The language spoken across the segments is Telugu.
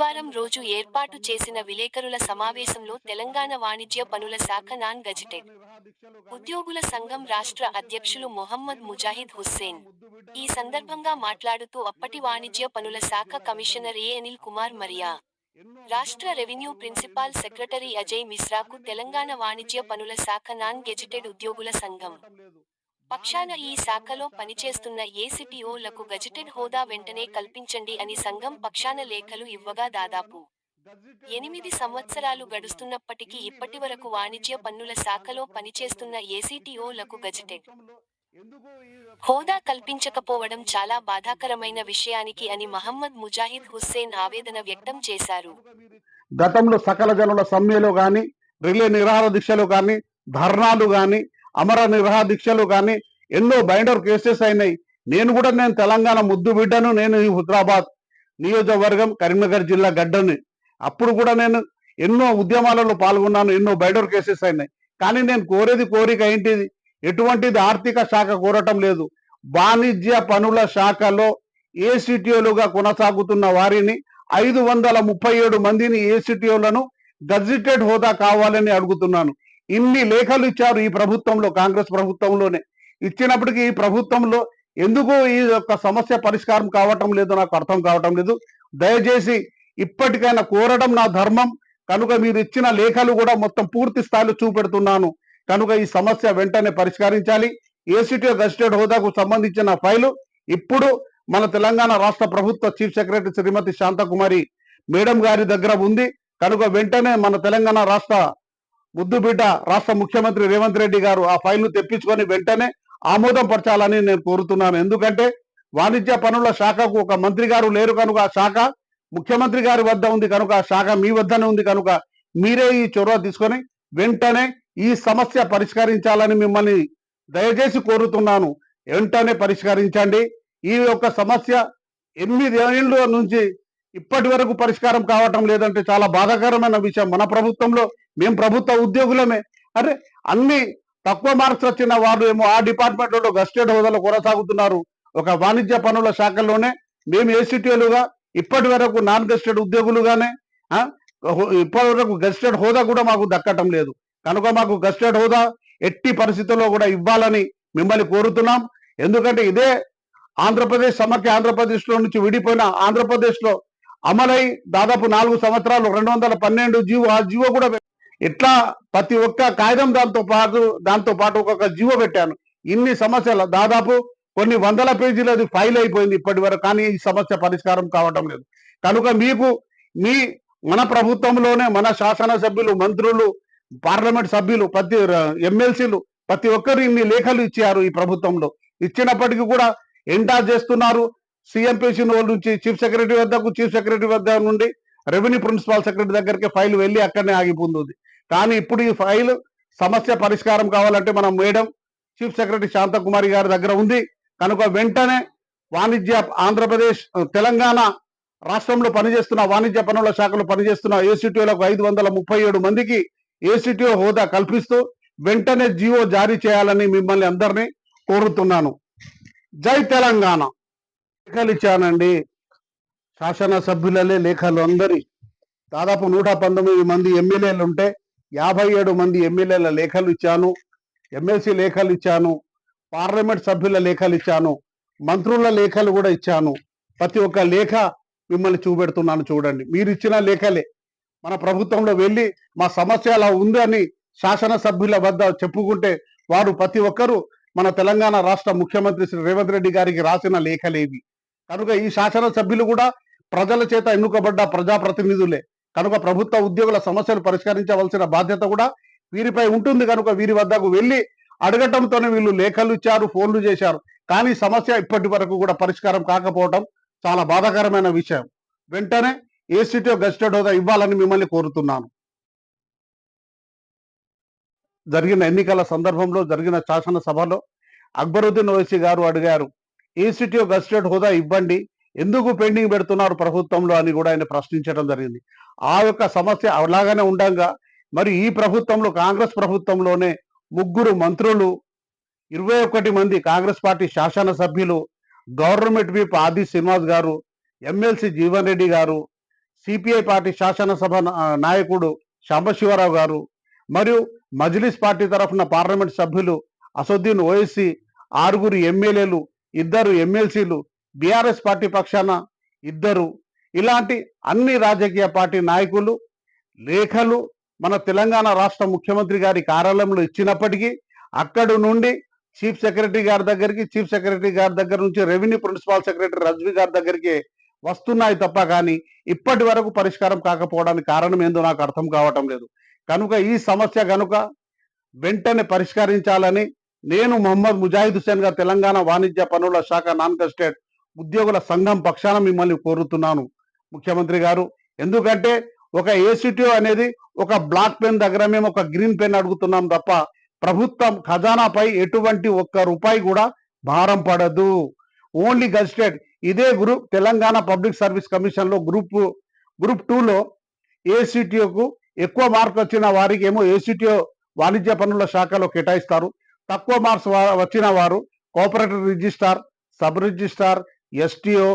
బుధవారం రోజు ఏర్పాటు చేసిన విలేకరుల సమావేశంలో తెలంగాణ వాణిజ్య పనుల శాఖ నాన్ గజిటెడ్. ఉద్యోగుల సంఘం రాష్ట్ర అధ్యక్షులు మొహమ్మద్ ముజాహిద్ హుస్సేన్. ఈ సందర్భంగా మాట్లాడుతూ అప్పటి వాణిజ్య పనుల శాఖ కమిషనర్ ఏ అనిల్ కుమార్ మరియా. రాష్ట్ర రెవెన్యూ ప్రిన్సిపాల్ సెక్రటరీ అజయ్ మిశ్రాకు తెలంగాణ వాణిజ్య పనుల శాఖ నాన్ గెజిటెడ్ ఉద్యోగుల సంఘం. పక్షాన ఈ శాఖలో పనిచేస్తున్న ఏసిటిఓలకు గజిటెడ్ హోదా వెంటనే కల్పించండి అని సంఘం పక్షాన లేఖలు ఇవ్వగా దాదాపు ఎనిమిది సంవత్సరాలు గడుస్తున్నప్పటికీ ఇప్పటివరకు వాణిజ్య పన్నుల శాఖలో పనిచేస్తున్న ఏసీటీఓలకు గజిటెడ్ హోదా కల్పించకపోవడం చాలా బాధాకరమైన విషయానికి అని మహమ్మద్ ముజాహిద్ హుస్సేన్ ఆవేదన వ్యక్తం చేశారు. గతంలో సకల జనుల సమ్మెలో గాని రిలే నిరాహార దీక్షలు గాని ధర్నాలు గాని అమర నిరాహార దీక్షలు గాని ఎన్నో బైండర్ కేసెస్ అయినాయి. నేను కూడా నేను తెలంగాణ ముద్దు బిడ్డను నేను ఈ హుద్రాబాద్ నియోజకవర్గం కరీంనగర్ జిల్లా గడ్డని. అప్పుడు కూడా నేను ఎన్నో ఉద్యమాలలో పాల్గొన్నాను ఎన్నో బైండర్ కేసెస్ అయినాయి. కానీ నేను కోరేది కోరిక ఏంటిది? ఎటువంటిది ఆర్థిక శాఖ కోరటం లేదు. వాణిజ్య పనుల శాఖలో ఏసీటీఓలుగా కొనసాగుతున్న వారిని ఐదు వందల ముప్పై ఏడు మందిని ఏసీటీఓలను గజిటెడ్ హోదా కావాలని అడుగుతున్నాను. ఇన్ని లేఖలు ఇచ్చారు ఈ ప్రభుత్వంలో కాంగ్రెస్ ప్రభుత్వంలోనే. ఇచ్చినప్పటికీ ఈ ప్రభుత్వంలో ఎందుకు ఈ యొక్క సమస్య పరిష్కారం కావటం లేదో నాకు అర్థం కావటం లేదు. దయచేసి ఇప్పటికైనా కోరడం నా ధర్మం. కనుక మీరు ఇచ్చిన లేఖలు కూడా మొత్తం పూర్తి స్థాయిలో చూపెడుతున్నాను. కనుక ఈ సమస్య వెంటనే పరిష్కరించాలి. ఏసీటీ గజిటెడ్ హోదాకు సంబంధించిన ఫైలు ఇప్పుడు మన తెలంగాణ రాష్ట్ర ప్రభుత్వ chief secretary Shrimati Shantakumari madam గారి దగ్గర ఉంది. కనుక వెంటనే మన తెలంగాణ రాష్ట్ర ముద్దుబిడ్డ రాష్ట్ర ముఖ్యమంత్రి రేవంత్ రెడ్డి గారు ఆ ఫైల్ను తెప్పించుకొని వెంటనే ఆమోదం పరచాలని నేను కోరుతున్నాను. ఎందుకంటే వాణిజ్య పనుల శాఖకు ఒక మంత్రి గారు లేరు కనుక ఆ శాఖ ముఖ్యమంత్రి గారి వద్ద ఉంది కనుక ఆ శాఖ మీ వద్దనే ఉంది కనుక మీరే ఈ చొరవ తీసుకొని వెంటనే ఈ సమస్య పరిష్కరించాలని మిమ్మల్ని దయచేసి కోరుతున్నాను. వెంటనే పరిష్కరించండి. ఈ యొక్క సమస్య ఎనిమిది ఏళ్ళ నుంచి ఇప్పటి వరకు పరిష్కారం కావటం లేదంటే చాలా బాధాకరమైన విషయం. మన ప్రభుత్వంలో మేము ప్రభుత్వ ఉద్యోగులమే. అరే అన్ని తక్కువ మార్క్స్ వచ్చిన వారు ఏమో ఆ డిపార్ట్మెంట్లో గస్టెడ్ హోదాలో కొనసాగుతున్నారు. ఒక వాణిజ్య పనుల శాఖల్లోనే మేము ఏసీటీలుగా ఇప్పటి వరకు నాన్ గస్టెడ్ ఉద్యోగులుగానే ఇప్పటి వరకు గస్టెడ్ హోదా కూడా మాకు దక్కటం లేదు. కనుక మాకు గస్టెడ్ హోదా ఎట్టి పరిస్థితుల్లో కూడా ఇవ్వాలని మిమ్మల్ని కోరుతున్నాం. ఎందుకంటే ఇదే ఆంధ్రప్రదేశ్ సమర్థ ఆంధ్రప్రదేశ్లో నుంచి విడిపోయిన ఆంధ్రప్రదేశ్లో అమలై దాదాపు నాలుగు సంవత్సరాలు రెండు వందల పన్నెండు జీవో ఆ జీవో కూడా ఇట్లా ప్రతి ఒక్క కాగితం దాంతో పాటు దాంతో పాటు ఒక్కొక్క జీవో పెట్టాను. ఇన్ని సమస్యలు. దాదాపు కొన్ని వందల పేజీలు అది ఫైల్ అయిపోయింది ఇప్పటి వరకు కానీ ఈ సమస్య పరిష్కారం కావటం లేదు. కనుక మీకు మీ మన ప్రభుత్వంలోనే మన శాసనసభ్యులు మంత్రులు పార్లమెంట్ సభ్యులు ప్రతి ఎమ్మెల్సీలు ప్రతి ఒక్కరు ఇన్ని లేఖలు ఇచ్చారు ఈ ప్రభుత్వంలో. ఇచ్చినప్పటికీ కూడా ఎంటార్ చేస్తున్నారు. సిఎంపీసీ నుంచి చీఫ్ సెక్రటరీ వద్దకు చీఫ్ సెక్రటరీ వద్ద నుండి రెవెన్యూ ప్రిన్సిపాల్ సెక్రటరీ దగ్గరికి ఫైల్ వెళ్ళి అక్కడనే ఆగిపోతుంది కానీ ఇప్పుడు ఈ ఫైల్ సమస్య పరిష్కారం కావాలంటే మనం మేడం చీఫ్ సెక్రటరీ శాంతకుమారి గారి దగ్గర ఉంది. కనుక వెంటనే వాణిజ్య ఆంధ్రప్రదేశ్ తెలంగాణ రాష్ట్రంలో పనిచేస్తున్న వాణిజ్య పనుల శాఖలో పనిచేస్తున్న ఏసీటీఓలకు ఐదు వందల ముప్పై ఏడు మందికి ఏసీటీఓ హోదా కల్పిస్తూ వెంటనే జీవో జారీ చేయాలని మిమ్మల్ని అందరినీ కోరుతున్నాను. జై తెలంగాణ. లేఖలు ఇచ్చానండి. శాసనసభ్యులలే లేఖలు అందరి. దాదాపు నూట పంతొమ్మిది మంది ఎమ్మెల్యేలు ఉంటే యాభై ఏడు మంది ఎమ్మెల్యేల లేఖలు ఇచ్చాను ఎమ్మెల్సీ లేఖలు ఇచ్చాను పార్లమెంట్ సభ్యుల లేఖలు ఇచ్చాను మంత్రుల లేఖలు కూడా ఇచ్చాను. ప్రతి ఒక్క లేఖ మిమ్మల్ని చూపెడుతున్నాను చూడండి. మీరు ఇచ్చిన లేఖలే. మన ప్రభుత్వంలో వెళ్ళి మా సమస్య అలా ఉందని శాసనసభ్యుల వద్ద చెప్పుకుంటే వారు ప్రతి ఒక్కరూ మన తెలంగాణ రాష్ట్ర ముఖ్యమంత్రి శ్రీ రేవంత్ రెడ్డి గారికి రాసిన లేఖలేవి. కనుక ఈ శాసనసభ్యులు కూడా ప్రజల చేత ఎన్నుకబడ్డ ప్రజాప్రతినిధులే. కనుక ప్రభుత్వ ఉద్యోగుల సమస్యలు పరిష్కరించవలసిన బాధ్యత కూడా వీరిపై ఉంటుంది. కనుక వీరి వద్దకు వెళ్ళి అడగటంతోనే వీళ్ళు లేఖలు ఇచ్చారు ఫోన్లు చేశారు. కానీ సమస్య ఇప్పటి వరకు కూడా పరిష్కారం కాకపోవటం చాలా బాధాకరమైన విషయం. వెంటనే ఏసీటీ గస్టెడ్ హోదా ఇవ్వాలని మిమ్మల్ని కోరుతున్నాను. జరిగిన ఎన్నికల సందర్భంలో జరిగిన శాసనసభలో అక్బరుద్దీన్ ఓవైసీ గారు అడిగారు ఏసీటీ గస్టెడ్ హోదా ఇవ్వండి. ఎందుకు పెండింగ్ పెడుతున్నారు ప్రభుత్వంలో? అని కూడా ఆయన ప్రశ్నించడం జరిగింది. ఆ యొక్క సమస్య అలాగనే ఉండగా మరి ఈ ప్రభుత్వంలో కాంగ్రెస్ ప్రభుత్వంలోనే ముగ్గురు మంత్రులు ఇరవై ఒకటి మంది కాంగ్రెస్ పార్టీ శాసనసభ్యులు గవర్నమెంట్ వీప్ ఆది శ్రీనివాస్ గారు ఎమ్మెల్సీ జీవన్ రెడ్డి గారు సిపిఐ పార్టీ శాసనసభ నాయకుడు సాంబశివరావు గారు మరియు మజ్లిస్ పార్టీ తరఫున పార్లమెంట్ సభ్యులు అసదుద్దీన్ ఓఎస్సీ ఆరుగురు ఎమ్మెల్యేలు ఇద్దరు ఎమ్మెల్సీలు బీఆర్ఎస్ పార్టీ పక్షాన ఇద్దరు ఇలాంటి అన్ని రాజకీయ పార్టీ నాయకులు లేఖలు మన తెలంగాణ రాష్ట్ర ముఖ్యమంత్రి గారి కార్యాలయంలో ఇచ్చినప్పటికీ అక్కడి నుండి చీఫ్ సెక్రటరీ గారి దగ్గరికి చీఫ్ సెక్రటరీ గారి దగ్గర నుంచి రెవెన్యూ ప్రిన్సిపాల్ సెక్రటరీ రజ్వి గారి దగ్గరికి వస్తున్నాయి తప్ప కానీ ఇప్పటి వరకు పరిష్కారం కాకపోవడానికి కారణం ఏందో నాకు అర్థం కావటం లేదు. కనుక ఈ సమస్య కనుక వెంటనే పరిష్కరించాలని నేను మొహమ్మద్ ముజాహిద్ హుసేన్ గారు తెలంగాణ వాణిజ్య పనుల శాఖ నాన్ కస్టేట్ ఉద్యోగుల సంఘం పక్షాన మిమ్మల్ని కోరుతున్నాను. ముఖ్యమంత్రి గారు. ఎందుకంటే ఒక ఏసీటీఓ అనేది ఒక బ్లాక్ పెన్ దగ్గర మేము ఒక గ్రీన్ పెన్ అడుగుతున్నాం తప్ప ప్రభుత్వం ఖజానాపై ఎటువంటి ఒక్క రూపాయి కూడా భారం పడదు. ఓన్లీ గజిస్ట్రేట్ ఇదే గ్రూప్ తెలంగాణ పబ్లిక్ సర్వీస్ కమిషన్లో గ్రూప్ గ్రూప్ టూలో ఏసీటీఓకు ఎక్కువ మార్క్ వచ్చిన వారికి ఏమో ఏసీటీఓ వాణిజ్య పనుల శాఖలో కేటాయిస్తారు. తక్కువ మార్క్స్ వచ్చిన వారు cooperative registrar sub registrar STO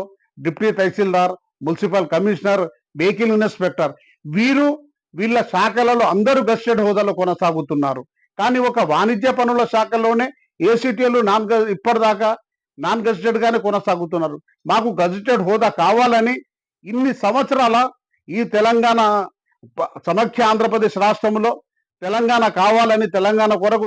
deputy tahsildar municipal commissioner vehicle inspector. వీరు వీళ్ళ శాఖలలో అందరూ గస్టెడ్ హోదాలో కొనసాగుతున్నారు. కానీ ఒక వాణిజ్య పనుల శాఖలోనే ఏసీటీలు నాన్ గ- ఇప్పటిదాకా నాన్ గజిటెడ్గానే కొనసాగుతున్నారు. మాకు గజిటెడ్ హోదా కావాలని ఇన్ని సంవత్సరాల ఈ తెలంగాణ సమఖ్య ఆంధ్రప్రదేశ్ రాష్ట్రంలో తెలంగాణ కావాలని తెలంగాణ కొరకు